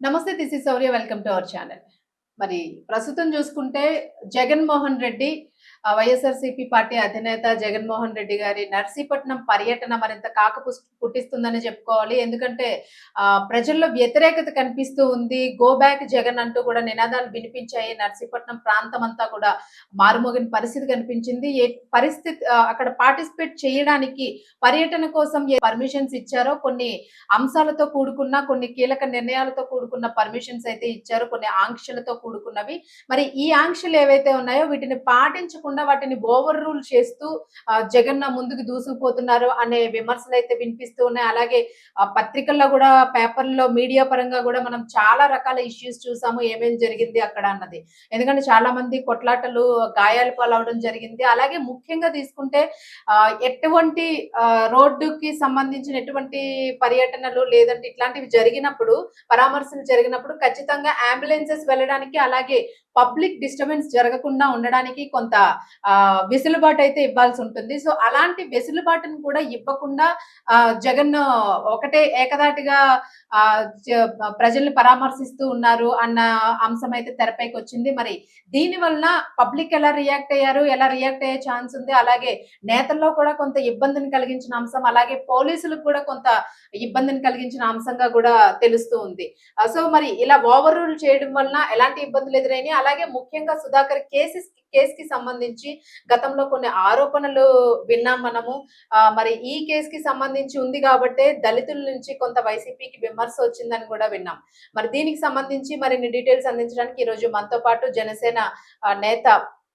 నమస్తే this is Sourya welcome to our channel మరి ప్రస్తుతం చూసుకుంటే జగన్మోహన్ రెడ్డి వైఎస్ఆర్సీపీ పార్టీ అధినేత జగన్మోహన్ రెడ్డి గారి నర్సీపట్నం పర్యటన మరింత కాక పుట్టిస్తుందని చెప్పుకోవాలి. ఎందుకంటే ఆ, ప్రజల్లో వ్యతిరేకత కనిపిస్తూ ఉంది. గో బ్యాక్ జగన్ అంటూ కూడా నినాదాలు వినిపించాయి. నర్సీపట్నం ప్రాంతం అంతా కూడా మారుమోగిన పరిస్థితి కనిపించింది. ఏ పరిస్థితి అక్కడ పార్టిసిపేట్ చేయడానికి పర్యటన కోసం ఏ పర్మిషన్స్ ఇచ్చారో కొన్ని అంశాలతో కూడుకున్న కొన్ని కీలక నిర్ణయాలతో కూడుకున్న పర్మిషన్స్ అయితే ఇచ్చారు. కొన్ని ఆంక్షలతో కూడుకున్నవి. మరి ఈ ఆంక్షలు ఏవైతే ఉన్నాయో వీటిని పాటించకుండా వాటిని ఓవర్ రూల్ చేస్తూ జగన్ ముందుకు దూసుకుపోతున్నారు అనే విమర్శలు అయితే వినిపిస్తూ ఉన్నాయి. అలాగే పత్రికల్లో కూడా పేపర్లో మీడియా పరంగా కూడా మనం చాలా రకాల ఇష్యూస్ చూసాము. ఏమేమి జరిగింది అక్కడ అన్నది. ఎందుకంటే చాలా మంది కొట్లాటలు గాయాలు పాలవడం జరిగింది. అలాగే ముఖ్యంగా తీసుకుంటే ఎటువంటి రోడ్డుకి సంబంధించిన ఎటువంటి పర్యటనలు లేదంటే ఇట్లాంటివి జరిగినప్పుడు పరామర్శలు జరిగినప్పుడు ఖచ్చితంగా అంబులెన్సెస్ వెళ్ళడానికి అలాగే పబ్లిక్ డిస్టర్బెన్స్ జరగకుండా ఉండడానికి కొంత ఆ, వెసులుబాటు అయితే ఇవ్వాల్సి ఉంటుంది. సో అలాంటి వెసులుబాటును కూడా ఇవ్వకుండా ఆ, జగన్ ఒకటే ఏకదాటిగా ఆ, ప్రజల్ని పరామర్శిస్తూ ఉన్నారు అన్న అంశం అయితే తెరపైకి వచ్చింది. మరి దీని వలన పబ్లిక్ ఎలా రియాక్ట్ అయ్యారు? ఎలా రియాక్ట్ అయ్యే ఛాన్స్ ఉంది? అలాగే నేతల్లో కూడా కొంత ఇబ్బందిని కలిగించిన అంశం అలాగే పోలీసులకు కూడా కొంత ఇబ్బందిని కలిగించిన అంశంగా కూడా తెలుస్తూ ఉంది. సో మరి ఇలా ఓవర్ రూల్ చేయడం వలన ఎలాంటి ఇబ్బందులు ఎదురైనాయి? అలాగే అలాగే ముఖ్యంగా సుధాకర్ కేసెస్ కేసుకి సంబంధించి గతంలో కొన్ని ఆరోపణలు విన్నాం మనము. మరి ఈ కేసు కి సంబంధించి ఉంది కాబట్టి దళితుల నుంచి కొంత వైసీపీకి విమర్శ వచ్చిందని కూడా విన్నాం. మరి దీనికి సంబంధించి మరిన్ని డీటెయిల్స్ అందించడానికి ఈ రోజు మనతో పాటు జనసేన నేత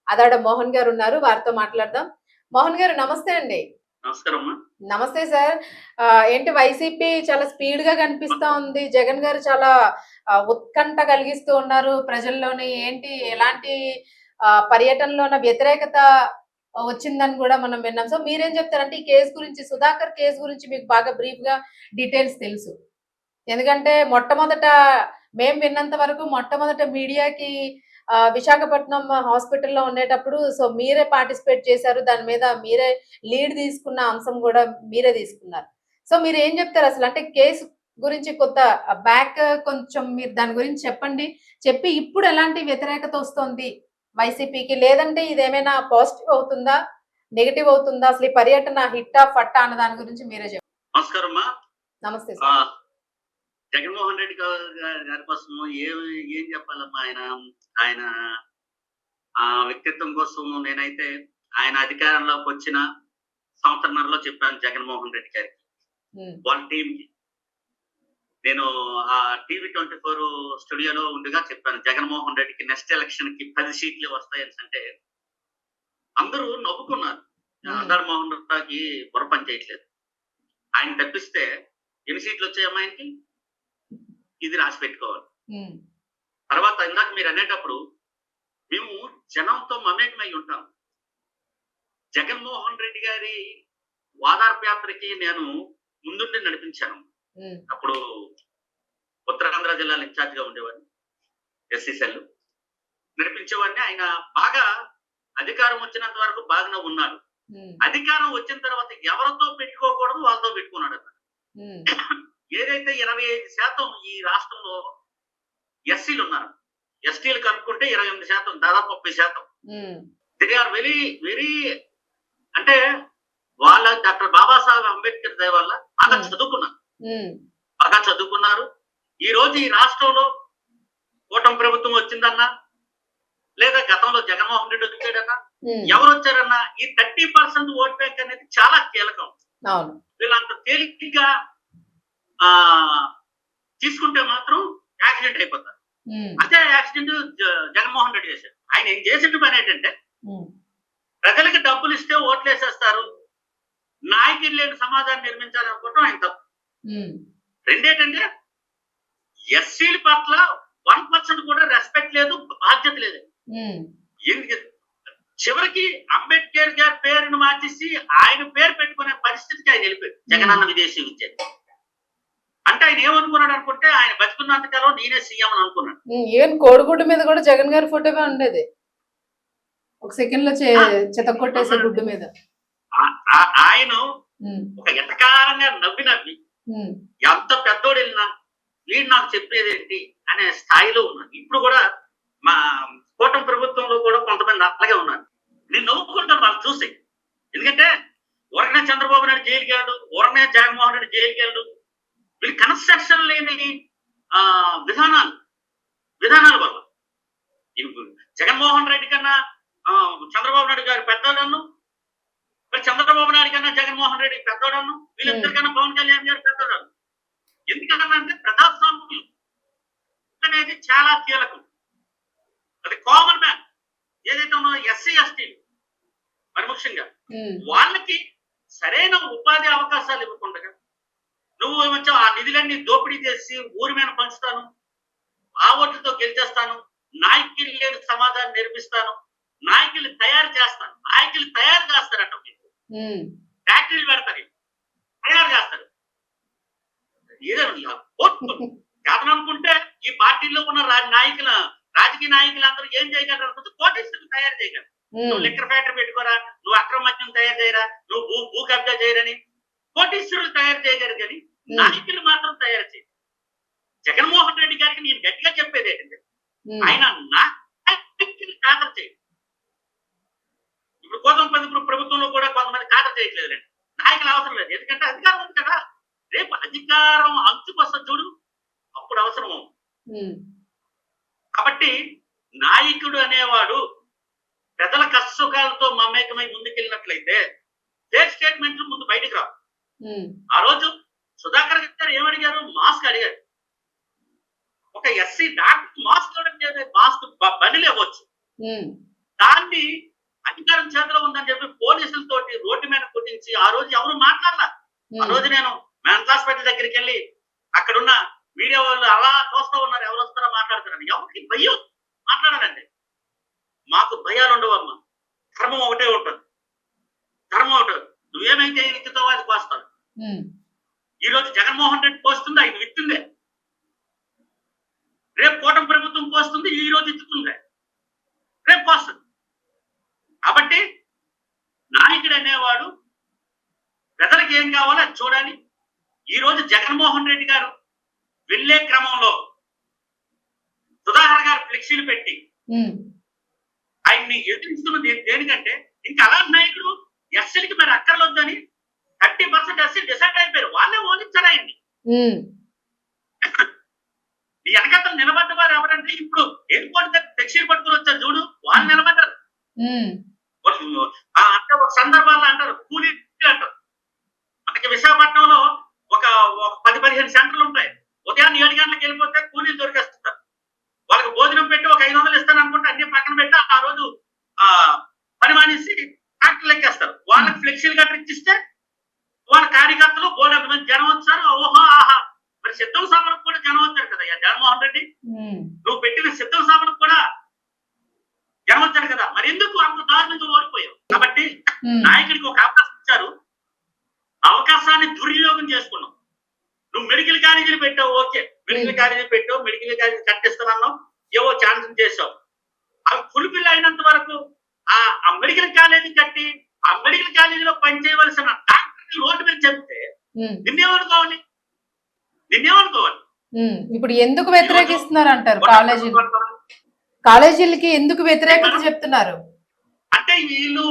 అదాడ మోహన్ గారు ఉన్నారు. వారితో మాట్లాడదాం. మోహన్ గారు నమస్తే అండి. నమస్తే సార్. ఏంటి వైసీపీ చాలా స్పీడ్గా కనిపిస్తా ఉంది. జగన్ గారు చాలా ఉత్కంఠ కలిగిస్తూ ఉన్నారు ప్రజల్లోని. ఏంటి ఎలాంటి ఆ, పర్యటనలోన వ్యతిరేకత వచ్చిందని కూడా మనం విన్నాం. సో మీరేం చెప్తారంటే ఈ కేసు గురించి సుధాకర్ కేసు గురించి మీకు బాగా బ్రీఫ్గా డీటెయిల్స్ తెలుసు. ఎందుకంటే మొట్టమొదట మేము విన్నంత వరకు మొట్టమొదట మీడియాకి విశాఖపట్నం హాస్పిటల్లో ఉండేటప్పుడు సో మీరే పార్టిసిపేట్ చేశారు. దాని మీద మీరే లీడ్ తీసుకున్న అంశం కూడా మీరే తీసుకున్నారు. సో మీరు ఏం చెప్తారు అసలు? అంటే కేసు గురించి కొంత బ్యాక్ కొంచెం మీరు దాని గురించి చెప్పండి. చెప్పి ఇప్పుడు ఎలాంటి వ్యతిరేకత వస్తుంది వైసీపీకి? లేదంటే ఇది ఏమైనా పాజిటివ్ అవుతుందా? నెగిటివ్ అవుతుందా? అసలు ఈ పర్యటన హిట్టా ఫట్టా అన్న దాని గురించి మీరే చెప్పండి నమస్కారం నమస్తే సార్. జగన్మోహన్ రెడ్డి గారి కోసం ఏం ఏం చెప్పాలమ్మా ఆయన ఆయన ఆ వ్యక్తిత్వం కోసం నేనైతే ఆయన అధికారంలోకి వచ్చిన సంవత్సరంలో చెప్పాను జగన్మోహన్ రెడ్డి గారికి. వాళ్ళ టీం కి నేను ఆ టీవీ ట్వంటీ ఫోర్ స్టూడియోలో ఉండగా చెప్పాను జగన్మోహన్ రెడ్డికి నెక్స్ట్ ఎలక్షన్కి పది సీట్లు వస్తాయని అంటే అందరూ నవ్వుకున్నారు. మోహన్ రెడ్డికి పొరపని చేయట్లేదు. ఆయన తప్పిస్తే ఎన్ని సీట్లు వచ్చాయి అమ్మాయికి ఇది రాసి పెట్టుకోవాలి తర్వాత ఇందాక మీరు అనేటప్పుడు మేము జనంతో మమేకమై ఉంటాం. జగన్మోహన్ రెడ్డి గారి వాదార్పు యాత్రకి నేను ముందుండి నడిపించాను. అప్పుడు ఉత్తరాంధ్ర జిల్లాలో ఇన్ఛార్జ్గా ఉండేవాడిని ఎస్సీసెల్ నడిపించేవాడిని. ఆయన బాగా అధికారం వచ్చినంత వరకు బాగానే ఉన్నాడు. అధికారం వచ్చిన తర్వాత ఎవరితో పెట్టుకోకూడదు వాళ్ళతో పెట్టుకున్నాడు అన్నమాట. ఏదైతే ఇరవై ఐదు శాతం ఈ రాష్ట్రంలో ఎస్సీలు ఉన్నారు ఎస్టీలు కనుక్కుంటే ఇరవై ఎనిమిది శాతం దాదాపు ముప్పై శాతం. దే ఆర్ వెరీ వెరీ అంటే వాళ్ళ డాక్టర్ బాబాసాహెబ్ అంబేద్కర్ దయ వల్ల బాగా. చదువుకున్నారు. బాగా చదువుకున్నారు. ఈ రోజు ఈ రాష్ట్రంలో కూటమి ప్రభుత్వం వచ్చిందన్నా లేదా గతంలో జగన్మోహన్ రెడ్డి వచ్చాడన్నా ఎవరు వచ్చారన్నా ఈ థర్టీ పర్సెంట్ ఓట్ బ్యాంక్ అనేది చాలా కీలకం. వీళ్ళంత తేలికగా ఆ తీసుకుంటే మాత్రం యాక్సిడెంట్ అయిపోతారు. అదే యాక్సిడెంట్ జగన్మోహన్ రెడ్డి చేశారు ఆయన ఏం చేసిన పని ఏంటంటే ప్రజలకి డబ్బులు ఇస్తే ఓట్లు వేసేస్తారు నాయకులు లేని సమాజాన్ని నిర్మించాలనుకోవటం ఆయన తప్పు. రెండేటంటే ఎస్సీల పట్ల వన్ పర్సెంట్ కూడా రెస్పెక్ట్ లేదు బాధ్యత లేదు. చివరికి అంబేద్కర్ గారి పేరును మార్చేసి ఆయన పేరు పెట్టుకునే పరిస్థితికి ఆయన వెళ్ళిపోయాడు. జగనన్న విదేశీ విద్య అంటే ఆయన ఏమనుకున్నాడు అనుకుంటే ఆయన బతుకున్నంత కాలం నేనే సీఎం అని అనుకున్నాడు. ఈవెన్ కోడిగుడ్డు మీద కూడా జగన్ గారి ఫోటోగా ఉండేది. ఒక సెకండ్లో చెత్త కొట్టేసే గుడ్డు మీద. ఆయన ఒక ఎటకారంగా నవ్వి నవ్వి ఎంత పెద్దోడు వెళ్ళినా వీడు నాకు చెప్పేది ఏంటి అనే స్థాయిలో ఉన్నారు ఇప్పుడు కూడా మా కూటమి ప్రభుత్వంలో కూడా కొంతమంది అలాగే ఉన్నారు. నేను నవ్వుకుంటాను వాళ్ళు చూసి. ఎందుకంటే ఊరకనే చంద్రబాబు నాయుడు జైలుకి వెళ్ళడు ఊరకనే జగన్మోహన్ రెడ్డి జైలుకి వెళ్ళడు వీళ్ళు కన్స్ట్రక్షన్ లేని ఆ విధానాలు విధానాల వల్ల జగన్మోహన్ రెడ్డి కన్నా చంద్రబాబు నాయుడు గారి పెద్దోడను మరి చంద్రబాబు నాయుడు కన్నా జగన్మోహన్ రెడ్డి పెద్దోడను వీళ్ళిద్దరికన్నా పవన్ కళ్యాణ్ గారు పెద్దోడను ఎందుకంటే ప్రజాస్వామ్యం అనేది చాలా కీలకం. అది కామన్ మ్యాన్ ఏదైతే ఉన్నదో ఎస్సీ ఎస్టీ మరి ముఖ్యంగా వాళ్ళకి సరైన ఉపాధి అవకాశాలు ఇవ్వకుండా నువ్వు ఏమొచ్చా ఆ నిధులన్నీ దోపిడీ చేసి ఊరి మీద పంచుతాను. ఆ ఓట్లతో గెలిచేస్తాను. నాయకులు లేని సమాధానం నేర్పిస్తాను నాయకులు తయారు చేస్తాను. నాయకులు తయారు చేస్తారట మీకు ఫ్యాక్టరీలు పెడతారు. తయారు చేస్తారు. ఏదో కాదని అనుకుంటే ఈ పార్టీలో ఉన్న నాయకుల రాజకీయ నాయకులు అందరూ ఏం చేయగలరు అనుకుంటే కోటేశ్వరులు తయారు చేయగలరు. నువ్వు లిక్కర్ ఫ్యాక్టరీ పెట్టుకోరా? నువ్వు అక్రమ మద్యం తయారు చేయరా? నువ్వు భూ భూ కబ్జా చేయరని కోటీశ్వరులు తయారు చేయగలరు కానీ నాయకులు మాత్రం తయారు చేయరు జగన్మోహన్ రెడ్డి గారికి నేను గట్టిగా చెప్పేది ఏంటంటే ఆయన నాయకులు ఖాతరు చేయరు ఇప్పుడు కోతం పది ప్రభుత్వంలో కూడా కొంతమంది ఖాతరు చేయట్లేదు రండి. నాయకులు అవసరం లేదు. ఎందుకంటే అధికారం ఉంది కదా. రేపు అధికారం అంచుకొస్త చూడు అప్పుడు అవసరం కాబట్టి నాయకుడు అనేవాడు ప్రజల కష్టసుఖాలతో మమేకమై ముందుకెళ్ళినట్లయితే ఫేక్ స్టేట్మెంట్లు ముందు బయటికి రావు. ఆ రోజు సుధాకర్ గారు ఏమడిగారు? మాస్క్ అడిగారు. ఒక ఎస్సీ డాక్టర్ మాస్క్ అడిగితే మాస్క్ బ- బండిలు ఇవ్వచ్చు. ఉమ్, దాన్ని అధికారం చేతిలో ఉందని చెప్పి పోలీసులతోటి రోడ్డు మీద కొట్టించి ఆ రోజు ఎవరు మాట్లాడలా? ఆ రోజు నేను మెంటల్ హాస్పిటల్ దగ్గరికి వెళ్ళి అక్కడున్న మీడియా వాళ్ళు అలా చూస్తూ ఉన్నారు. ఎవరు వస్తారో మాట్లాడుతున్నారు. ఎవరికి భయం? మాట్లాడాలండి. మాకు భయాలు ఉండవమ్మా ధర్మం ఒకటే ఉంటుంది. ధర్మం ఒకటే నువ్వేమైతే ఎక్కుతావో అది కోస్తావు ఉమ్, ఈ రోజు జగన్మోహన్ రెడ్డి పోస్తుంది ఆయన విత్తుందే. రేపు కూటమి ప్రభుత్వం పోస్తుంది ఈ రోజు ఇచ్చుతుంది రేపు పోస్తుంది. కాబట్టి నాయకుడు అనేవాడు ప్రజలకు ఏం కావాలో అది చూడాలి. ఈ రోజు జగన్మోహన్ రెడ్డి గారు వెళ్ళే క్రమంలో సుధాకర్ గారు ఫ్లెక్సీలు పెట్టి ఆయన్ని ఎదిరిస్తున్నది దేనికంటే ఇంకా అలాంటి నాయకుడు ఎస్సీలకి మరి అక్కర్లొద్దని థర్టీ పర్సెంట్ ఎస్సీ డిసైడ్ అయిపోయారు. వాళ్ళే ఓడించారు ఆయన్ని. వెనకతలు నిలబడ్డ వారు ఎవరంటే ఇప్పుడు ఎయిర్పోర్ట్ దగ్గర ఫ్లెక్సీలు పట్టుకుని వచ్చారు చూడు వాళ్ళు నిలబడ్డారు. అంటే ఒక సందర్భాల్లో అంటారు మనకి విశాఖపట్నంలో ఒక ఒక పది పదిహేను సెంటర్లు ఉంటాయి ఉదయాన్నే ఏడు గంటలకు వెళ్ళిపోతే కూలీలు దొరికేస్తుంటారు వాళ్ళకి భోజనం పెట్టి ఒక ఐదు వందలు ఇస్తాను అనుకుంటే అన్ని పక్కన పెట్టి ఆ రోజు ఆ పని మానేసి ట్రాక్టర్లు ఎక్కేస్తారు వాళ్ళకి ఫ్లెక్సీలు గట్రా ఇచ్చిస్తే వాళ్ళ కార్యకర్తలు బోర్డు మంది జనం వచ్చారు ఓహో ఆహా మరి సిద్ధం సభలకు కూడా జనం వచ్చారు కదా జగన్మోహన్ రెడ్డి ఉమ్, నువ్వు పెట్టిన సిద్ధం సభలకు కూడా జనం వచ్చారు కదా మరి ఎందుకు అంత దారుణంగా ఓడిపోయావు కాబట్టి ఉమ్, నాయకుడికి ఒక అవకాశం ఇచ్చారు. అవకాశాన్ని దుర్వినియోగం చేసుకున్నావు నువ్వు మెడికల్ కాలేజీలు పెట్టావు ఓకే. మెడికల్ కాలేజీ పెట్టావు మెడికల్ కాలేజీ కట్టిస్తానన్నావు ఏవో ఛాన్స్ చేసావు అవి ఫుల్ఫిల్ అయినంత వరకు ఆ మెడికల్ కాలేజీ కట్టి ఆ మెడికల్ కాలేజీలో పనిచేయవలసిన డాక్టర్ రోడ్డు మీద చెప్తే ఉమ్, నిన్నేమనుకోవాలి? నిన్నేమనుకోవాలి. ఇప్పుడు ఎందుకు వ్యతిరేకిస్తున్నారు అంటారు కాలేజీలు? కాలేజీలకి ఎందుకు వ్యతిరేకత చెప్తున్నారు? అంటే వీళ్ళు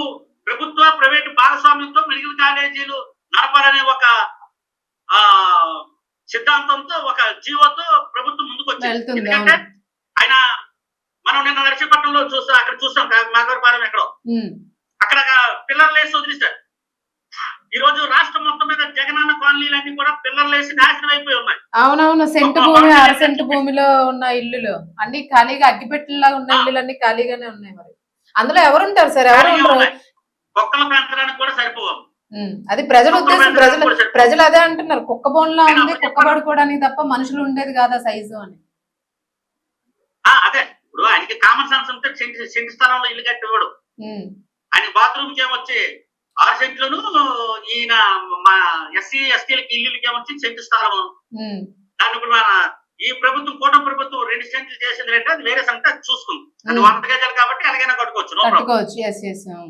ప్రభుత్వ ప్రైవేట్ భాగస్వామ్యంతో మెడికల్ కాలేజీలు నడపాలనే ఒక ఆ సిద్ధాంతంతో ఒక జీవోతో ప్రభుత్వం ముందుకు వచ్చింది ఎందుకంటే ఆయన మనం నిన్న నర్సీపట్నంలో చూస్తాం అక్కడ చూస్తాం మాగవరపాలెం ఎక్కడో. అక్కడ పిల్లర్లు వేసి వదిలిస్తారు ఈ రోజు రాష్ట్రం మొత్తం మీద జగనన్న కాలనీలన్నీ కూడా పిల్లర్లు వేసి నాశనం అయిపోయి ఉన్నాయి. అవునవును సెంటు భూమి అర సెంటు భూమిలో ఉన్న ఇల్లులు. అన్ని ఖాళీగా అగ్గిపెట్టెలా ఉన్న ఇల్లులు అన్ని ఖాళీగానే ఉన్నాయి మరి. అందులో ఎవరు ఉంటారు సార్? ఎవరు ఉన్నాయి. కుక్కలు పెంచడానికి కూడా సరిపోవు. ఉమ్, అది ప్రజల ఉద్దేశం ప్రజలు ప్రజలు అదే అంటున్నారు కుక్క బోన్లా ఉంది కుక్క పడుకోవడానికి తప్ప మనుషులు ఉండేది కాదా సైజు అని. ఆ, అదే ఇప్పుడు ఆయనకి కామన్ సెన్స్ ఉంటే సెంటి స్థలంలో ఇల్లు కట్టివాడు. ఆయన బాత్రూమ్కి ఏమొచ్చి ఆరు సెంట్లను ఈయన మా ఎస్సీ ఎస్టీలకి ఇల్లులకి ఏమొచ్చి సెంటు స్థలం ఉమ్, దాన్ని ఇప్పుడు మన ఈ ప్రభుత్వం కూటమి ప్రభుత్వం రెండు సెంట్లు చేసింది అంటే అది వేరే సంగతి అది చూసుకుంది. అది. వంద గజాలు కాబట్టి ఎలాగైనా కట్టుకోవచ్చు no problem. కట్టుకోవచ్చు ఎస్ ఎస్ ఆ,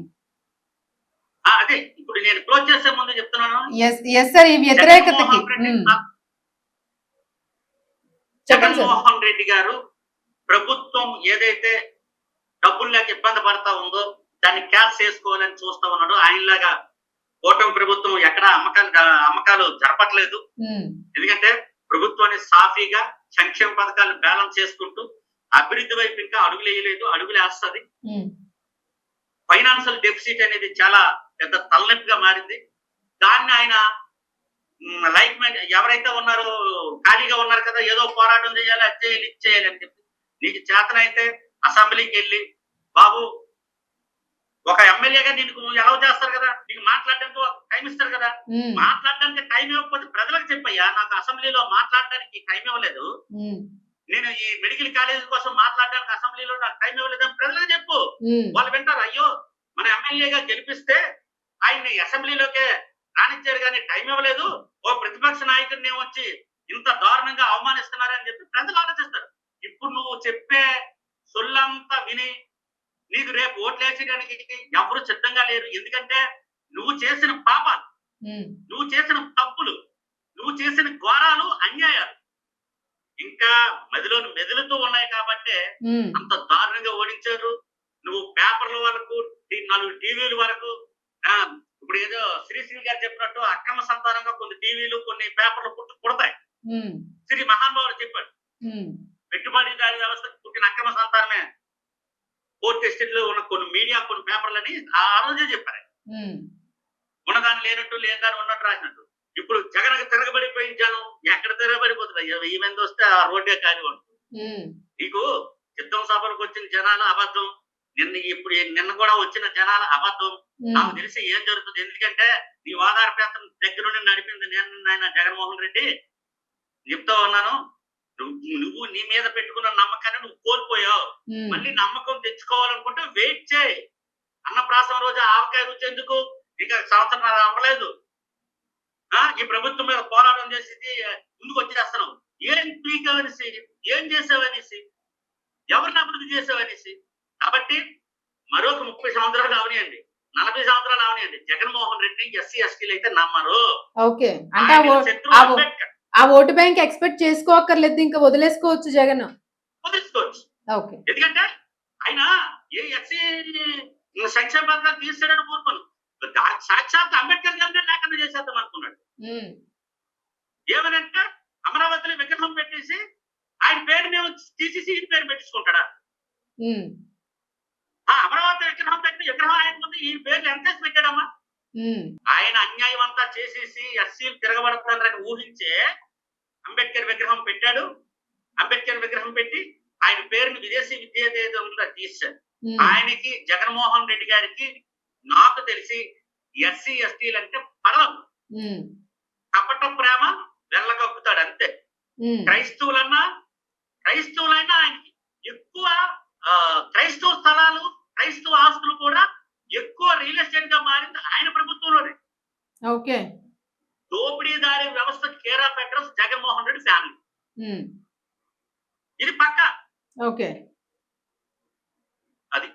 అదే ఇప్పుడు నేను క్లోజ్ చేసే ముందు చెప్తున్నాను. ఎస్ ఎస్ సార్ ఈ వ్యతిరేకతకి. జగన్మోహన్ రెడ్డి సార్ జగన్మోహన్ రెడ్డి గారు ప్రభుత్వం ఏదైతే డబ్బులు లేక ఇబ్బంది పడతా ఉందో దాన్ని క్యాష్ చేసుకోవాలని చూస్తా ఉన్నాడు. ఆయనలాగా కూటమి ప్రభుత్వం ఎక్కడ అమ్మకాలు అమ్మకాలు జరపట్లేదు. ఉమ్, ఎందుకంటే ప్రభుత్వాన్ని సాఫీగా సంక్షేమ పథకాలను బ్యాలెన్స్ చేసుకుంటూ అభివృద్ధి వైపు ఇంకా అడుగులు వేయలేదు అడుగులు వేస్తుంది. ఉమ్, ఫైనాన్షియల్ డెఫిసిట్ అనేది చాలా పెద్ద తలనొప్పిగా మారింది. దాన్ని ఆయన మైండ్ ఎవరైతే ఉన్నారో ఖాళీగా ఉన్నారు కదా ఏదో పోరాటం చేయాలి అది చేయాలి ఇది చేయాలి అని చెప్పి నీకు చేతనైతే అసెంబ్లీకి వెళ్ళి బాబు ఒక ఎమ్మెల్యేగా నీకు ఎలా చేస్తారు కదా నీకు మాట్లాడడానికి టైం ఇస్తారు కదా మాట్లాడడానికి టైం ఇవ్వకపోతే ప్రజలకు చెప్పయ్యా నాకు అసెంబ్లీలో మాట్లాడడానికి టైం ఇవ్వలేదు. నేను ఈ మెడికల్ కాలేజ్ కోసం మాట్లాడడానికి అసెంబ్లీలో నాకు టైం ఇవ్వలేదు అని ప్రజలకు చెప్పు. వాళ్ళు వింటారు అయ్యో మన ఎమ్మెల్యేగా గెలిపిస్తే ఆయన్ని అసెంబ్లీలోకే రానిచ్చారు కానీ టైం ఇవ్వలేదు. ఓ ప్రతిపక్ష నాయకుడిని వచ్చి ఇంత దారుణంగా అవమానిస్తున్నారని చెప్పి ప్రజలు ఆలోచిస్తారు. ఇప్పుడు నువ్వు చెప్పే సొల్లంతా విని నీకు రేపు ఓట్లు వేసేయడానికి ఎవరు సిద్ధంగా లేరు. ఎందుకంటే నువ్వు చేసిన పాపాలు నువ్వు చేసిన తప్పులు నువ్వు చేసిన ఘోరాలు అన్యాయాలు ఇంకా మదిలో మెదులుతూ ఉన్నాయి కాబట్టే అంత దారుణంగా ఓడించారు. నువ్వు పేపర్ల వరకు నాలుగు టీవీల వరకు ఇప్పుడు ఏదో శ్రీశ్రీ గారు చెప్పినట్టు అక్రమ సంతానంగా కొన్ని టీవీలు కొన్ని పేపర్లు పుట్టు పుడతాయి. శ్రీ మహానుభావుడు చెప్పాడు. పెట్టుబడిదారి వ్యవస్థకు పుట్టిన అక్రమ సంతానమే. కోర్టు ఎస్టేట్లో ఉన్న కొన్ని మీడియా కొన్ని పేపర్లని ఆ రోజే చెప్పారు. ఉన్నదాన్ని లేనట్టు లేదని ఉన్నట్టు రాసినట్టు. ఇప్పుడు జగన్కి తిరగబడిపోయిన జనం ఎక్కడ తిరగబడిపోతుంది ఈ మంది వస్తే ఆ రోడ్డే కాని నీకు సిద్ధం సభలకు వచ్చిన జనాలు అబద్ధం. నిన్న ఇప్పుడు నిన్న కూడా వచ్చిన జనాలు అబద్ధం. నాకు తెలిసి ఏం జరుగుతుంది? ఎందుకంటే నీ వాదార పేతం దగ్గర నుండి నడిపింది నేను నాయన జగన్మోహన్ రెడ్డి. చెప్తా ఉన్నాను. నువ్వు నీ మీద పెట్టుకున్న నమ్మకాన్ని నువ్వు కోల్పోయావు. మళ్ళీ నమ్మకం తెచ్చుకోవాలనుకుంటే వెయిట్ చేయి. అన్నప్రాసం రోజు ఆవకాయ రుచి ఎందుకు? ఇంకా సంవత్సరం అవ్వలేదు. ఆ ఈ ప్రభుత్వం మీద పోరాటం చేసి ముందుకు వచ్చేస్తున్నావు. ఏం పీకవనేసి ఏం చేసావనేసి? ఎవరిని అభివృద్ధి చేసావనేసి? కాబట్టి మరొక ముప్పై సంవత్సరాలు అవనియండి నలభై సంవత్సరాలు అవనియండి జగన్మోహన్ రెడ్డి ఎస్సీ ఎస్టీలు అయితే నమ్మరు. ఓకే. అంటే ఆ ఓటు బ్యాంక్ ఎక్స్పెక్ట్ చేసుకోక్కర్లేదు ఇంకా వదిలేసుకోవచ్చు జగన్. వదిలించుకోవచ్చు ఓకే. ఎందుకంటే ఆయన ఏ ఎస్సీ సంక్షేమ పథకాలు తీసాడని కోరుకోను. సాక్షాత్ అంబేద్కర్ గారినే లేకుండా చేసేద్దాం అనుకున్నాడు. ఏమనంటే అమరావతిలో విగ్రహం పెట్టేసి ఆయన పేరు మేము తీసేసి పేరు పెట్టించుకుంటాడా? ఆ అమరావతి విగ్రహం పెట్టి విగ్రహం ఆయన ముందు ఈ పేర్లు ఎంత పెట్టాడమ్మా ఆయన అన్యాయం అంతా చేసేసి ఎస్సీలు తిరగబడుతున్నారని ఊహించే అంబేద్కర్ విగ్రహం పెట్టాడు. అంబేద్కర్ విగ్రహం పెట్టి ఆయన పేరుని విదేశీ విద్యాదేశంలో తీశాడు. ఆయనకి జగన్మోహన్ రెడ్డి గారికి నాకు తెలిసి ఎస్సీ ఎస్టీలు అంటే పడదు కపట ప్రేమ వెళ్ళగక్కుతాడు అంతే. క్రైస్తవులన్నా క్రైస్తవులైనా ఆయనకి ఎక్కువ క్రైస్తవ స్థలాలు క్రైస్తవ ఆస్తులు కూడా ఎక్కువ రియల్ ఎస్టేట్గా మారింది ఆయన ప్రభుత్వంలోనే. ఓకే. దోపిడీదారి వ్యవస్థ కేరా పెట్టడం జగన్మోహన్ రెడ్డి ఫ్యామిలీ. ఇది పక్క. ఓకే. అది.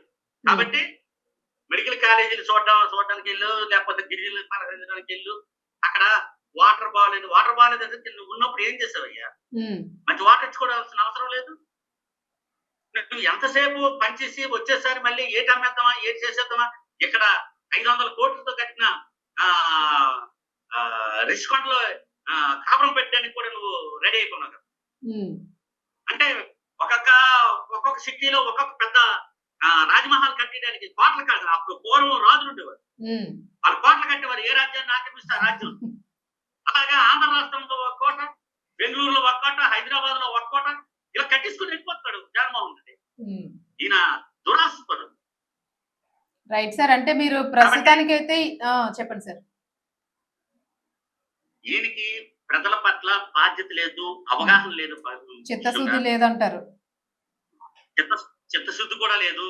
కాబట్టి మెడికల్ కాలేజీలు చూడడం చూడడానికి వెళ్ళు లేకపోతే గిరిజనులు పలకరించడానికి వెళ్ళు అక్కడ వాటర్ బాగాలేదు వాటర్ బాగాలేదు ఉన్నప్పుడు ఏం చేసావయ్యా? మంచి వాటర్ ఇచ్చుకోవాల్సిన అవసరం లేదు? నువ్వు ఎంతసేపు పనిచేసి వచ్చేసరి మళ్ళీ? ఏటి అమ్మేద్దామా ఏటి చేసేద్దామా ఇక్కడ ఐదు వందల కోట్లతో కట్టిన ఆ రిషికొండలో కాపురం పెట్టడానికి కూడా నువ్వు రెడీ అయిపోయినావు కదా. అంటే ఒక్కొక్క ఒక్కొక్క సిటీలో ఒక్కొక్క పెద్ద రాజమహల్ కట్టడానికి కోటలు కాదు. అప్పుడు పూర్వం రాజులు ఉండేవారు. వాళ్ళు కోటలు కట్టేవారు. ఏ రాజ్యాన్ని ఆక్రమిస్తారు రాజ్యం? అలాగే ఆంధ్ర రాష్ట్రంలో ఒక కోట బెంగళూరులో ఒక కోట హైదరాబాద్లో ఒక కోట ఇలా కట్టించుకుని వెళ్ళిపోతాడు. జగన్మోహన్ రెడ్డి. ఈయన దురాశపడు రైట్ సార్ అంటే మీరు ప్రస్తుతానికైతే ఆ, చెప్పండి సార్. ఈయనకి ప్రజల పట్ల బాధ్యత లేదు అవగాహన లేదు చిత్తశుద్ధి లేదంటారు. చిత్త చిత్తశుద్ధి కూడా లేదు.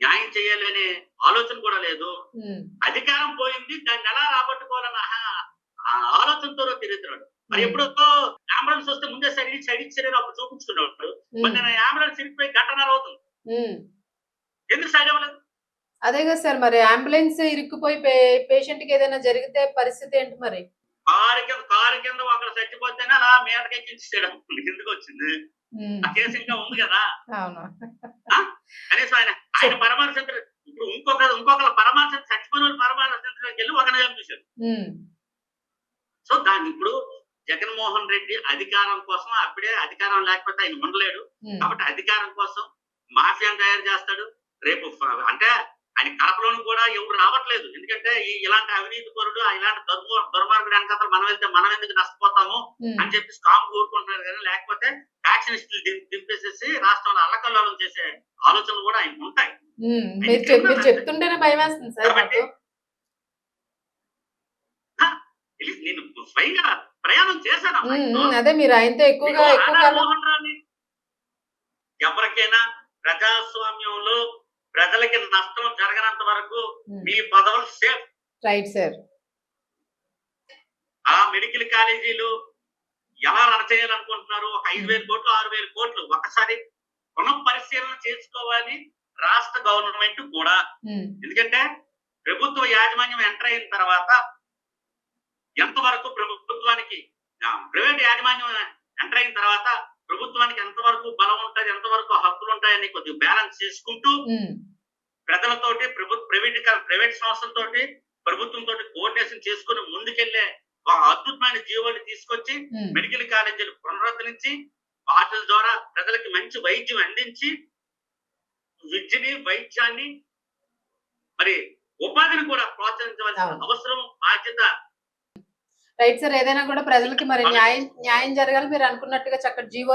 న్యాయం చేయాలి అనే ఆలోచన కూడా లేదు. అధికారం పోయింది దాన్ని ఎలా రాబట్టుకోవాలన్న ఆలోచనతో తిరుగుతున్నాడు. మరి ఎప్పుడో సైడ్ సైడ్ ఇచ్చారని అప్పుడు చూపించుకున్నాడు నేను అంబులెన్స్ ఇరిగిపోయి గంటన్నర అవుతుంది. ఎందుకు సైడ్ అవ్వలేదు అదే కదా సార్ మరి అంబులెన్స్ ఇరుక్కుపోయి పేషెంట్కి ఏదైనా జరిగితే పరిస్థితి ఏంటి మరి? కారు కింద కారు కింద ఒకరు చచ్చిపోతేనే అలా మీదకి ఎక్కించాడు ఎందుకు వచ్చింది? ఆ కేసు ఇంకా ఉంది కదా. అవును. కనీసం ఆయన ఆయన పరామర్శించారు ఇప్పుడు ఇంకొక ఇంకొకరు పరామర్శించ చచ్చిపోయిన వాళ్ళు పరామర్శించడానికి వెళ్ళి ఒక నిజం చూశారు. సో దాన్ని ఇప్పుడు జగన్మోహన్ రెడ్డి అధికారం కోసం అప్పుడే అధికారం లేకపోతే ఆయన ఉండలేడు. కాబట్టి అధికారం కోసం మాఫియాను తయారు చేస్తాడు. రేపు అంటే ఆయన కడపలోను కూడా ఎవరు రావట్లేదు. ఎందుకంటే ఈ- ఇలాంటి అవినీతి పరుడు ఇలాంటి దుర్మ దుర్మార్గుడు వెనకాల మనం వెళ్తే మనం ఎందుకు నష్టపోతాము అని చెప్పి స్ట్రాంగ్ కోరుకుంటున్నారు కానీ లేకపోతే ఫ్యాక్షనిస్టులు దింపేసేసి రాష్ట్రంలో అల్లకల్లోలం చేసే ఆలోచనలు కూడా ఆయన ఉంటాయి చెప్తుంటేనే భయం వేస్తుంది సార్ నేను స్వయంగా ప్రయాణం చేశాను అదే మీరు ఆయనతో ఎక్కువగా మోహన్ ఎవరికైనా ప్రజాస్వామ్యంలో ప్రజలకి నష్టం జరగనంత వరకు మీ పదవులు సేఫ్ రైట్ సార్ ఆ మెడికల్ కాలేజీలు ఎలా రన్ చేయాలనుకుంటున్నారు? ఒక ఐదు వేల కోట్లు ఆరు వేల కోట్లు ఒకసారి పునః పరిశీలన చేసుకోవాలి రాష్ట్ర గవర్నమెంట్ కూడా. ఎందుకంటే ప్రభుత్వ యాజమాన్యం ఎంటర్ అయిన తర్వాత ఎంతవరకు ప్రభుత్వానికి ప్రైవేట్ యాజమాన్యం ఎంటర్ అయిన తర్వాత ప్రభుత్వానికి ఎంతవరకు బలం ఉంటుంది ఎంతవరకు హక్కులు ఉంటాయని కొద్దిగా బ్యాలెన్స్ చేసుకుంటూ ప్రజలతోటి ప్రభుత్వ ప్రైవేట్ ప్రైవేట్ సంస్థలతోటి ప్రభుత్వంతో కోఆర్డినేషన్ చేసుకుని ముందుకెళ్ళే ఒక అద్భుతమైన జీవోని తీసుకొచ్చి మెడికల్ కాలేజీలు పునరుద్ధరించి వాటి ద్వారా ప్రజలకి మంచి వైద్యం అందించి విద్యని వైద్యాన్ని మరి ఉపాధిని కూడా ప్రోత్సహించవలసిన. అవసరం బాధ్యత రైట్ సార్ ఏదైనా కూడా ప్రజలకి మరి న్యాయం న్యాయం జరగాలి మీరు అనుకున్నట్టుగా చక్కటి జీవో